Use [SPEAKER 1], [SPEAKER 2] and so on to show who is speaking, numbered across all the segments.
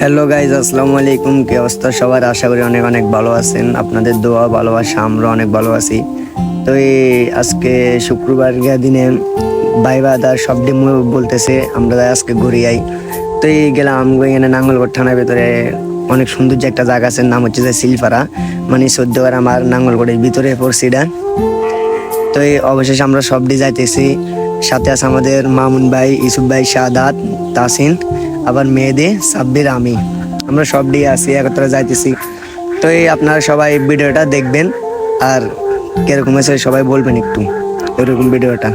[SPEAKER 1] Hello guys আসসালামু আলাইকুম। কে অবস্থা? সবার আশা করি অনেক অনেক ভালো আছেন। আপনাদের দোয়া, ভালোবাসা, আমরা অনেক ভালো আছি। তো এই আজকে শুক্রবার দিনে ভাই বাদার সব ডিম বলতেছে, আমরা আজকে ঘুরে যাই তো এই গেলাম এখানে নাঙ্গলগড় থানার ভিতরে অনেক সুন্দর যে একটা জায়গা আছে, নাম হচ্ছে যে শিলপাড়া। মানে চোদ্দবার আমার নাঙ্গলগড়ের ভিতরে পড়ছি তো এই অবশেষে আমরা সব ডি যাইতেছি। সাথে আছে আমাদের মামুন ভাই ইসুফ ভাই শাহাদ তাসিন আবার মেয়েদে সাব্বির, আমি। আমরা সব ডি আছি, একত্রে যাইতেছি। তো এই আপনারা সবাই ভিডিওটা দেখবেন, আর কীরকম আছে সবাই বলবেন একটু, এরকম ভিডিওটা।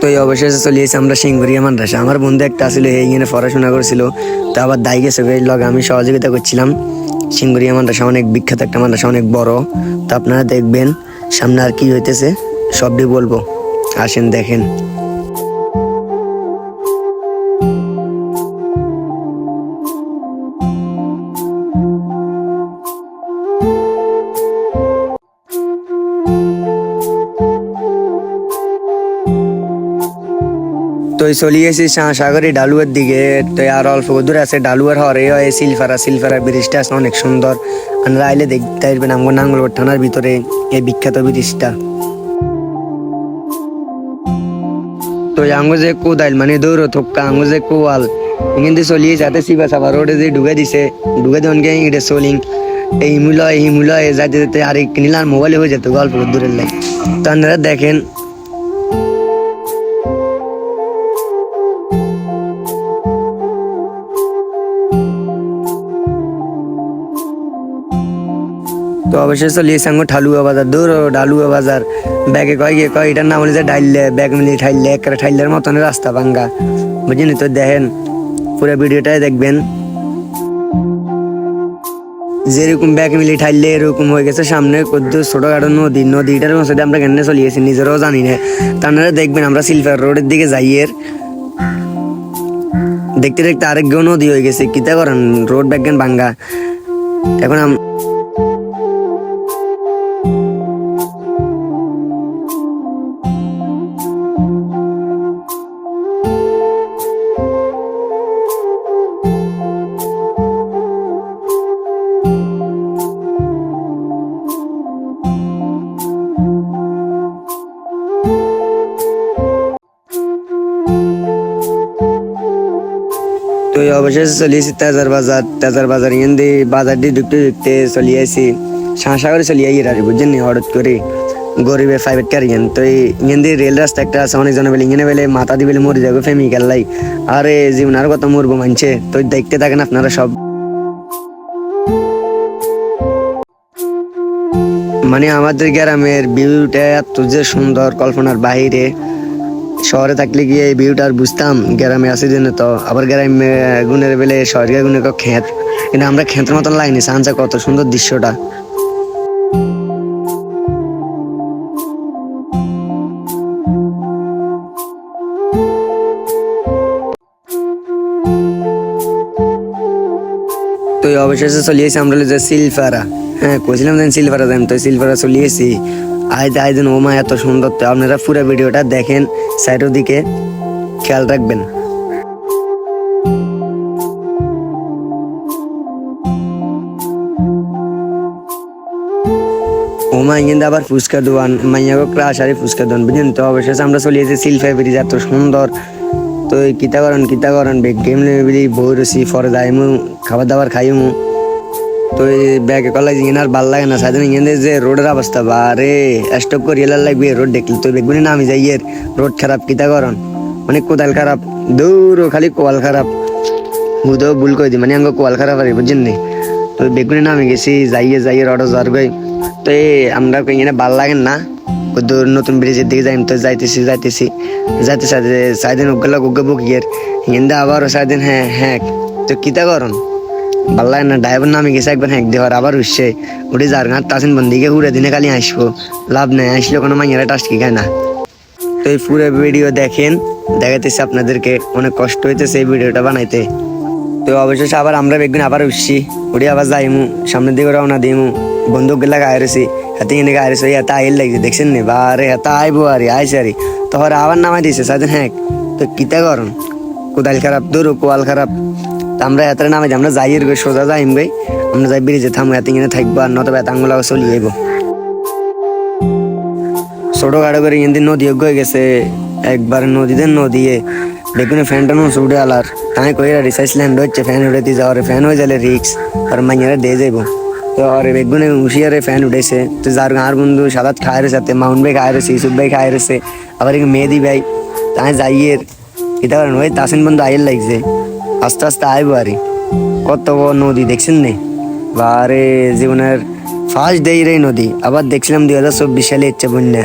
[SPEAKER 1] তো এই অবশেষে চলে এসে আমরা সিংহরিয়া মাদ্রাসা। আমার বন্ধু একটা আসছিল এইখানে পড়াশোনা করছিল, তো আবার দায় গেছে, লগে আমি সহযোগিতা করছিলাম। সিংহরিয়া মাদ্রাসা অনেক বিখ্যাত, একটা মাদ্রাসা অনেক বড়। তা আপনারা দেখবেন সামনে আর কি হইতেছে, সবই বলব। আসেন, দেখেন। তো এই চলি এসি সাগরি ডালুয়ার দিকে। তো আর অল্প দূরে আছে ডালুয়ার হরে। হয় সিলফারা সিলফারা ব্রিজটা আছে অনেক সুন্দর। আপনারা আইলে দেখতে আসবেন আমগো নাঙ্গলগড় থানার ভিতরে এই বিখ্যাত ব্রিজটা তো আঙ্গো যে কোদাইল মানে দৌড় থোক্কা আঙ্গো যে কোয়াল কিন্তু চলিয়ে যাতে সিবা সাবা রোডে যে ঢুকে দিছে, ঢুকে দেন কে ইংরে সোলিং এই মূল্য এই মূল্য যাইতে যেতে আর নিলার মোবাইলে হয়ে যেত গল্প দূরের লাই তো আপনারা দেখেন তো অবশ্যই চলিয়ে সাঙ্গ ঠালুয়া বাজার, দূর ডালুয়া বাজার। ব্যাগে কয় গিয়ে কয়, এটার নাম হলে ডাইলে, ব্যাগ মিলিয়ে ঠাইলে একটা ঠাইলের মতন রাস্তা ভাঙ্গা। বুঝিনি তো, দেখেন, পুরো ভিডিওটাই দেখবেন। যেরকম ব্যাগ মিলি ঠাইলে, এরকম হয়ে গেছে সামনে ছোটখাটো নদী। নদীটার মধ্যে আমরা কেন চলিয়েছি, নিজেরাও জানি না। তারা দেখবেন, আমরা সিলভার রোডের দিকে যাইয়ের দেখতে দেখতে আরেককেও নদী হয়ে গেছে, কিতা করেন, রোড ব্যাগ ভাঙ্গা? এখন তো অবশেষে চলিয়েছি তেজার বাজার। তেজার বাজার দিয়ে বাজার দিয়ে ঢুকতে ঢুকতে চলিয়েছি শাঁসা করে চলিয়ে গিয়ে রাজি, বুঝছেন হঠাৎ করে গরিবে প্রাইভেট কার ইয়েন তো ইয়েন রেল রাস্তা একটা আছে, অনেক জনে বেলে ইয়েনে বেলে, মাথা দিয়ে মরে যাবে ফেমি গেল্লাই আরে, জীবন আর কত মরবো মানছে। তো দেখতে থাকেন আপনারা সব। মানে আমাদের গ্রামের ভিউটা এত যে সুন্দর, কল্পনার বাইরে শহরে থাকলে গিয়ে এই ভিউটা আর বুঝতাম, গ্রামে আসি জন্য তো। আবার গ্রামে গুনের বেলে শহরে গুনে খেত কিন্তু আমরা খেতের মতন লাগনি সানসা কত সুন্দর দৃশ্যটা। তো অবশেষে চলিয়েছি আমরা যে সিলফারা। হ্যাঁ কইছিলাম যে সিলফারা যাই তো সিলফারা চলিয়েছি আজ আজ দিন ওমা এত সুন্দর তো। আপনারা পুরো ভিডিওটা দেখেন সাইডের দিকে খেয়াল রাখবেন। ওমা কিন্তু আবার ফুচকা দোয়ান। মাইয়াগো ক্রাশ আরে ফুচকা দোয়ান, বুঝলেন তো? অবশেষে আমরা চলিয়েছি সিলফা ব্রিজ, এত সুন্দর। তো কিতা করেন কিতা করেন গেম লেবি বই রসি ফরে যাইমু খাবার দাবার খাইমু। তো ব্যাগে কলাই ইনার আর ভালো লাগে না সাইদিন ইংরেজি যে রোডের অবস্থা বারে স্টপ করে এলার লাগবে রোড দেখলি তো দেখবি না আমি যাই এর রোড খারাপ কিতা করন মানে কোদাল খারাপ দূর খালি কোয়াল খারাপ হুদো ভুল করে দি মানে আঙ্গ কোয়াল খারাপ আর বুঝছেন নি তো বেগুনি না আমি গেছি যাইয়ে যাইয়ে রড যার গই তো এই আমরা এখানে ভালো লাগেন না দূর নতুন ব্রিজের দিকে যাই তো যাইতেছি যাইতেছি যাইতে সাইদিন উগলা উগে বুকিয়ের হিন্দা আবার সাইদিন হ্যাঁ হ্যাঁ তো কিতা করন ভালো লাগে না, ড্রাইভার নামে গেছে, একবার হ্যাঁ দেওয়ার আবার উঠছে। উঠে যার ঘাট টাসিন বন্দিকে, ঘুরে দিনে খালি আসব লাভ নেই আসলে কোনো মাইয়ারা টাস্কি খায় না। তো এই পুরো ভিডিও দেখেন দেখাতেছি আপনাদেরকে, অনেক কষ্ট হইতেছে এই ভিডিওটা বানাইতে। তো অবশেষে আবার আমরা বেগুন আবার উঠছি। উঠে আবার যাইমু, সামনের দিকে রওনা দিমু। বন্দুক গেলা গায়ে রয়েছি, হাতে এনে গায়ে রয়েছে এত আইল লাগছে, দেখছেন নি? বারে এত আইবো আরে আইসে আরে তারপরে আবার নামাই দিয়েছে সাইদেন হ্যাঁ তো কিতা করন? কোদাল খারাপ দৌড়ো কোয়াল খারাপ। তা আমরা এত নামে আমরা যাই এর গই সোজা যাইম গই আমরা যাই ব্রিজে থামবো এত কিনে থাকব আর নতো বেতাঙ্গুলা চলি যাইব ছোট গাড়ো করে ইন্দিন নদী হয়ে গেছে, একবার নদীতে নদীয়ে বেগুনে ফ্যানটা নো উড়ে আলার। তাই কইরা রিসাইস ল্যান্ড হচ্ছে, ফ্যান উড়াইতে যাওয়ার ফ্যান হয়ে যালে রিক্স আর মাইয়ারে দিয়ে যাইব। তো আর বেগুনে উশিয়ারে ফ্যান উঠেছে, তো যার আর বন্ধু সাদাত খায় রয়েছে মাউন্ট ভাই খায় রয়েছে ইসুফ ভাই খায় রয়েছে আবার মেহেদি ভাই, তাই যাইয়ের। এটা ওই তাসিন বন্ধু আইল লাগছে। আস্তে আস্তে আইব আরে। কত বড় নদী, দেখছেন নে? বারে জীবনের ফার্স্ট ডে রে নদী। আবার দেখছিলাম দুই হাজার চব্বিশ সালে ইচ্ছে বন্যা।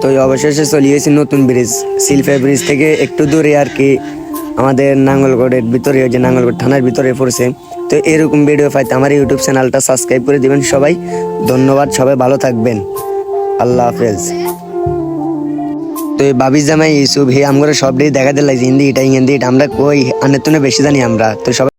[SPEAKER 1] তো অবশেষে চলে গেছি নতুন ব্রিজ সিলফে ব্রিজ থেকে একটু দূরে আর কি। আমাদের নাঙ্গলগড়ের ভিতরে যে নাঙ্গলগড় থানার ভিতরে পড়ছে। তো এরকম ভিডিও পাইতে আমার ইউটিউব চ্যানেলটা সাবস্ক্রাইব করে দিবেন সবাই। ধন্যবাদ, সবাই ভালো থাকবেন। আল্লাহ হাফেজ। তো এই বাবির জামাই ইউসুফ, হে আমরা সব দেখা দিলাই হিন্দি এটা হিন্দি এটা আমরা কই? আনের বেশি জানি আমরা। তো সবাই